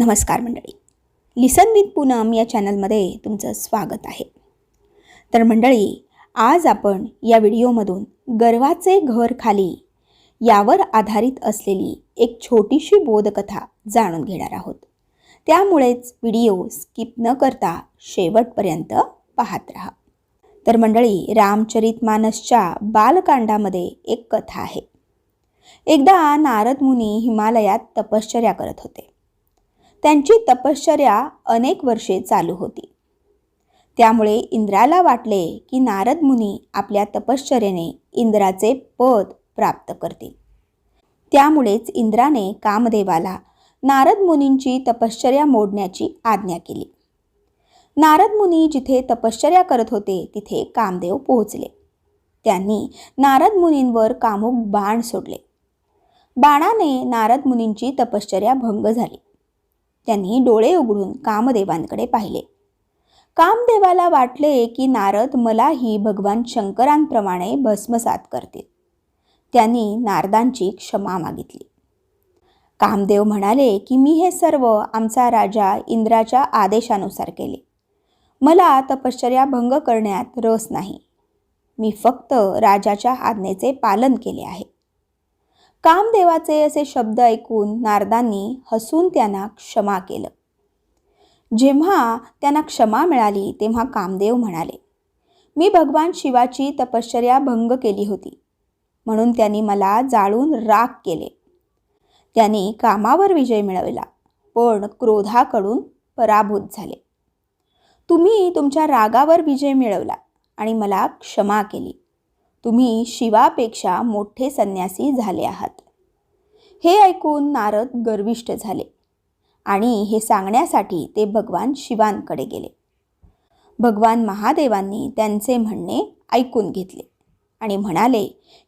नमस्कार मंडळी. लिसन विथ पूनम या चॅनलमध्ये तुमचं स्वागत आहे. तर मंडळी आज आपण या व्हिडिओमधून गर्वाचे घर खाली यावर आधारित असलेली एक छोटीशी बोधकथा जाणून घेणार आहोत. त्यामुळेच व्हिडिओ स्किप न करता शेवटपर्यंत पाहत राहा. तर मंडळी रामचरित मानसच्या बालकांडामध्ये एक कथा आहे. एकदा नारद मुनी हिमालयात तपश्चर्या करत होते. त्यांची तपश्चर्या अनेक वर्षे चालू होती. त्यामुळे इंद्राला वाटले की नारद मुनी आपल्या तपश्चर्येने इंद्राचे पद प्राप्त करतील. त्यामुळेच इंद्राने कामदेवाला नारद मुनींची तपश्चर्या मोडण्याची आज्ञा केली. नारद मुनी जिथे तपश्चर्या करत होते तिथे कामदेव पोहोचले. त्यांनी नारद मुनींवर कामुक बाण सोडले. बाणाने नारद मुनींची तपश्चर्या भंग झाली. त्यांनी डोळे उघडून कामदेवांकडे पाहिले. कामदेवाला वाटले की नारद मलाही भगवान शंकरांप्रमाणे भस्मसात करतील. त्यांनी नारदांची क्षमा मागितली. कामदेव म्हणाले की मी हे सर्व आमचा राजा इंद्राच्या आदेशानुसार केले. मला तपश्चर्या भंग करण्यात रस नाही. मी फक्त राजाच्या आज्ञेचे पालन केले आहे. कामदेवाचे असे शब्द ऐकून नारदांनी हसून त्यांना क्षमा केलं. जेव्हा त्यांना क्षमा मिळाली तेव्हा कामदेव म्हणाले मी भगवान शिवाची तपश्चर्या भंग केली होती म्हणून त्यांनी मला जाळून राग केले. त्यांनी कामावर विजय मिळवला पण क्रोधाकडून पराभूत झाले. तुम्ही तुमच्या रागावर विजय मिळवला आणि मला क्षमा केली. तुम्ही शिवापेक्षा मोठे संन्यासी झाले आहात. हे ऐकून नारद गर्विष्ठ झाले आणि हे सांगण्यासाठी ते भगवान शिवांकडे गेले. भगवान महादेवांनी त्यांचे म्हणणे ऐकून घेतले आणि म्हणाले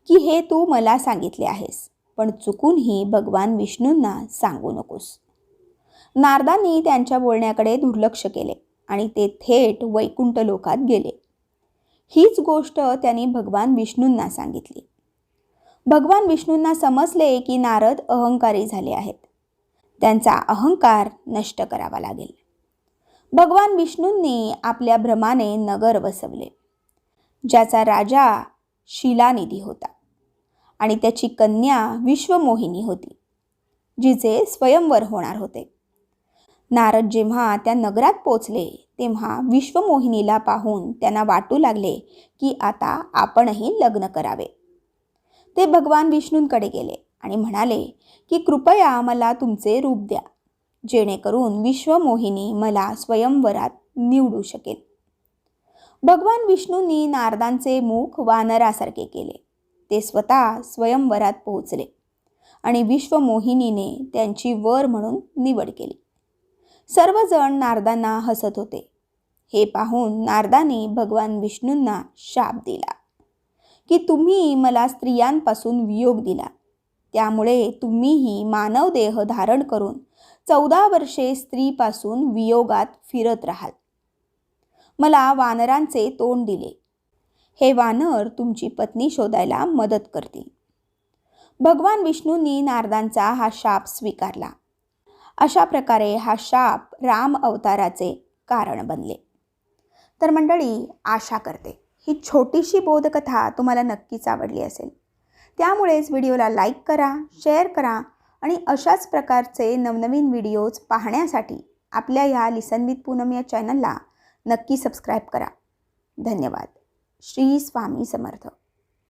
की हे तू मला सांगितले आहेस पण चुकूनही भगवान विष्णूंना सांगू नकोस. नारदांनी त्यांच्या बोलण्याकडे दुर्लक्ष केले आणि ते थेट वैकुंठ लोकात गेले. हीच गोष्ट त्यांनी भगवान विष्णूंना सांगितली. भगवान विष्णूंना समजले की नारद अहंकारी झाले आहेत. त्यांचा अहंकार नष्ट करावा लागेल. भगवान विष्णूंनी आपल्या भ्रमाने नगर वसवले. ज्याचा राजा शिलानिधी होता आणि त्याची कन्या विश्वमोहिनी होती जिचे स्वयंवर होणार होते. नारद जेव्हा त्या नगरात पोचले तेव्हा विश्वमोहिनीला पाहून त्यांना वाटू लागले की आता आपणही लग्न करावे. ते भगवान विष्णूंकडे गेले आणि म्हणाले की कृपया मला तुमचे रूप द्या जेणेकरून विश्वमोहिनी मला स्वयंवरात निवडू शकेल. भगवान विष्णूंनी नारदांचे मुख वानरासारखे केले. ते स्वतः स्वयंवरात पोहोचले आणि विश्वमोहिनीने त्यांची वर म्हणून निवड केली. सर्वजण नारदांना हसत होते. हे पाहून नारदांनी भगवान विष्णूंना शाप दिला. की तुम्ही मला स्त्रियांपासून वियोग दिला. त्यामुळे तुम्हीही मानव देह धारण करून चौदा वर्षे स्त्रीपासून वियोगात फिरत राहाल. मला वानरांचे तोंड दिले. हे वानर तुमची पत्नी शोधायला मदत करतील. भगवान विष्णूंनी नारदांचा हा शाप स्वीकारला. अशा प्रकारे हा शाप राम अवताराचे कारण बनले. तर मंडळी आशा करते ही छोटीशी बोधकथा तुम्हाला नक्कीच आवडली असेल. त्यामुळेच व्हिडिओला लाईक करा शेअर करा आणि अशाच प्रकारचे नवनवीन व्हिडिओज पाहण्यासाठी आपल्या ह्या लिसन विथ पूनम या चॅनलला नक्की सबस्क्राईब करा. धन्यवाद. श्री स्वामी समर्थ.